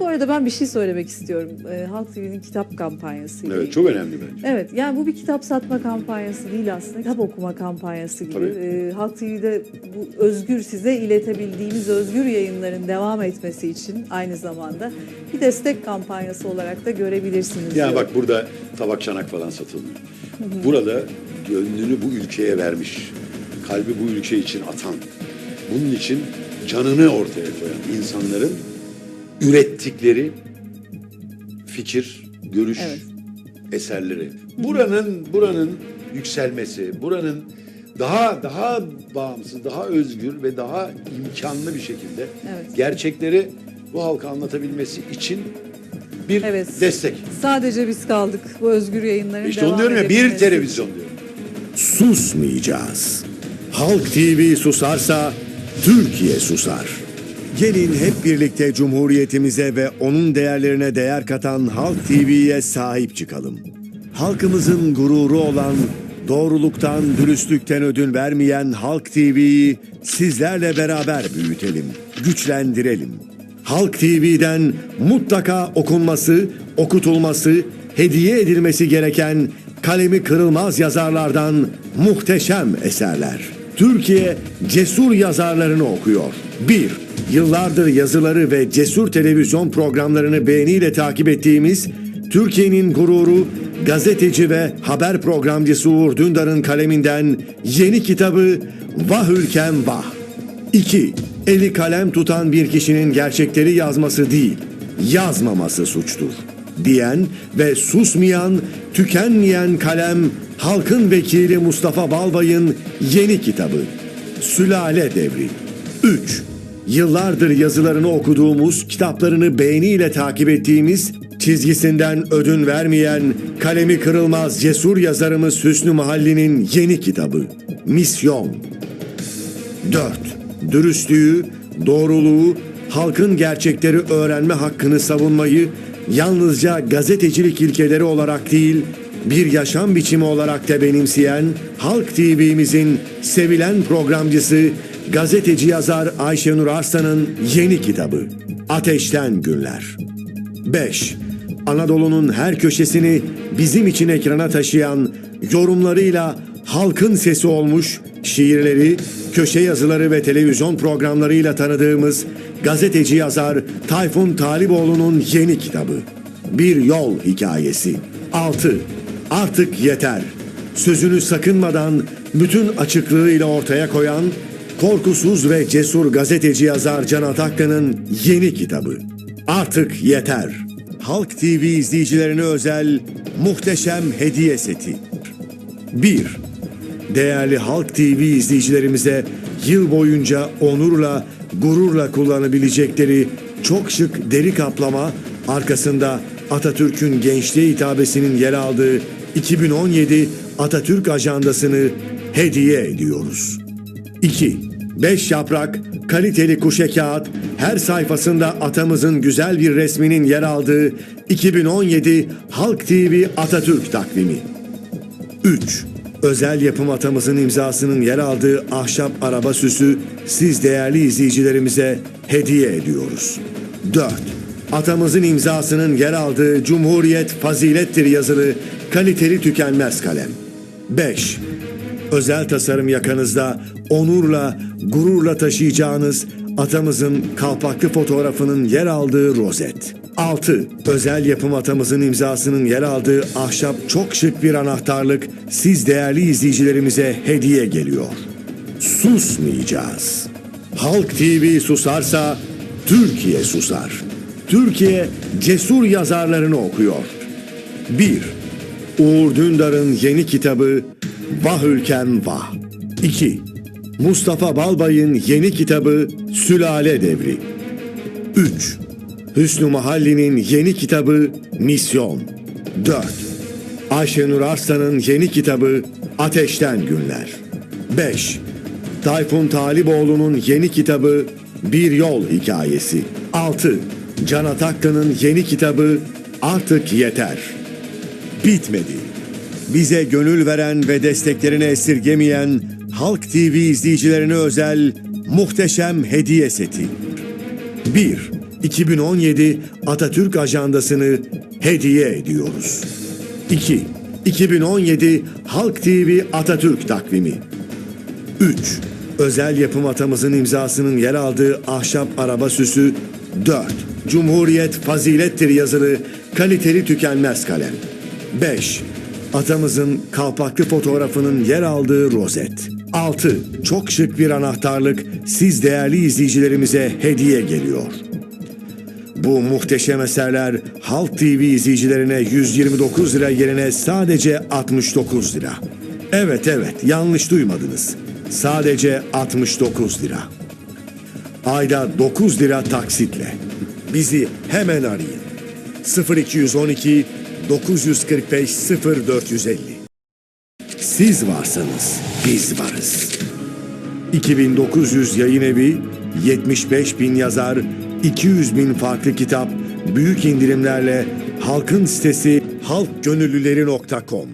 Bu arada ben bir şey söylemek istiyorum. Ee, Halk TV'nin kitap kampanyası. ile Evet çok önemli bence. Evet yani bu bir kitap satma kampanyası değil aslında. Kitap okuma kampanyası gibi. Ee, Halk TV'de bu özgür size iletebildiğimiz özgür yayınların devam etmesi için aynı zamanda bir destek kampanyası olarak da görebilirsiniz. Yani bak burada tabak çanak falan satılmıyor. Burada gönlünü bu ülkeye vermiş, kalbi bu ülke için atan, bunun için canını ortaya koyan insanların ürettikleri fikir, görüş, Evet. eserleri. Buranın buranın yükselmesi, buranın daha daha bağımsız, daha özgür ve daha imkanlı bir şekilde Evet. gerçekleri bu halka anlatabilmesi için bir Evet. destek. Sadece biz kaldık bu özgür yayınların İşte onu diyorum ya bir televizyon diyorum. susmayacağız. Halk TV susarsa Türkiye susar. Gelin hep birlikte Cumhuriyetimize ve onun değerlerine değer katan Halk TV'ye sahip çıkalım. Halkımızın gururu olan, doğruluktan, dürüstlükten ödün vermeyen Halk TV'yi sizlerle beraber büyütelim, güçlendirelim. Halk TV'den mutlaka okunması, okutulması, hediye edilmesi gereken kalemi kırılmaz yazarlardan muhteşem eserler. Türkiye cesur yazarlarını okuyor. 1. Yıllardır yazıları ve cesur televizyon programlarını beğeniyle takip ettiğimiz Türkiye'nin gururu gazeteci ve haber programcısı Uğur Dündar'ın kaleminden yeni kitabı Vah Ülkem Vah. 2. Eli kalem tutan bir kişinin gerçekleri yazması değil, yazmaması suçtur. Diyen ve susmayan, tükenmeyen kalem halkın vekili Mustafa Balbay'ın yeni kitabı. Sülale Devri. 3. Yıllardır yazılarını okuduğumuz, kitaplarını beğeniyle takip ettiğimiz, çizgisinden ödün vermeyen, kalemi kırılmaz cesur yazarımız Hüsnü Mahalli'nin yeni kitabı. Misyon. 4. Dürüstlüğü, doğruluğu, halkın gerçekleri öğrenme hakkını savunmayı yalnızca gazetecilik ilkeleri olarak değil, bir yaşam biçimi olarak da benimseyen Halk TV'mizin sevilen programcısı, gazeteci yazar Ayşenur Arslan'ın yeni kitabı Ateşten Günler. 5. Anadolu'nun her köşesini bizim için ekrana taşıyan yorumlarıyla halkın sesi olmuş şiirleri, köşe yazıları ve televizyon programlarıyla tanıdığımız gazeteci yazar Tayfun Taliboğlu'nun yeni kitabı. Bir Yol Hikayesi. 6. Artık yeter. Sözünü sakınmadan bütün açıklığıyla ortaya koyan korkusuz ve cesur gazeteci yazar Can Ataklı'nın yeni kitabı. Artık yeter. Halk TV izleyicilerine özel muhteşem hediye seti. 1. Değerli Halk TV izleyicilerimize yıl boyunca onurla, gururla kullanabilecekleri çok şık deri kaplama, arkasında Atatürk'ün gençliğe hitabesinin yer aldığı 2017 Atatürk ajandasını hediye ediyoruz. 2. 5 yaprak, kaliteli kuşe kağıt, her sayfasında atamızın güzel bir resminin yer aldığı 2017 Halk TV Atatürk takvimi. 3. Özel yapım atamızın imzasının yer aldığı ahşap araba süsü siz değerli izleyicilerimize hediye ediyoruz. 4. Atamızın imzasının yer aldığı Cumhuriyet fazilettir yazılı kaliteli tükenmez kalem. 5. Özel tasarım yakanızda onurla, gururla taşıyacağınız atamızın kalpaklı fotoğrafının yer aldığı rozet. 6. Özel yapım atamızın imzasının yer aldığı ahşap çok şık bir anahtarlık siz değerli izleyicilerimize hediye geliyor. Susmayacağız. Halk TV susarsa Türkiye susar. Türkiye cesur yazarlarını okuyor. 1. Uğur Dündar'ın yeni kitabı Vah Ülkem Vah. 2. Mustafa Balbay'ın yeni kitabı Sülale Devri. 3. Hüsnü Mahalli'nin yeni kitabı Misyon. 4. Ayşenur Arslan'ın yeni kitabı Ateşten Günler. 5. Tayfun Taliboğlu'nun yeni kitabı Bir Yol Hikayesi. 6. Can Ataklı'nın yeni kitabı Artık Yeter. Bitmedi. Bize gönül veren ve desteklerini esirgemeyen Halk TV izleyicilerine özel muhteşem hediye seti. 1. 2017 Atatürk ajandasını hediye ediyoruz. 2. 2017 Halk TV Atatürk takvimi. 3. Özel yapım atamızın imzasının yer aldığı ahşap araba süsü 4. Cumhuriyet fazilettir yazılı kaliteli tükenmez kalem 5. Atamızın kalpaklı fotoğrafının yer aldığı rozet 6. Çok şık bir anahtarlık siz değerli izleyicilerimize hediye geliyor. Bu muhteşem eserler Halk TV izleyicilerine 129 lira yerine sadece 69 lira. Evet evet yanlış duymadınız. Sadece 69 lira. Ayda 9 lira taksitle. Bizi hemen arayın. 0212 945 0450. Siz varsanız biz varız. 2900 yayın evi, 75 bin yazar, 200 bin farklı kitap, büyük indirimlerle halkın sitesi halkgönüllüleri.com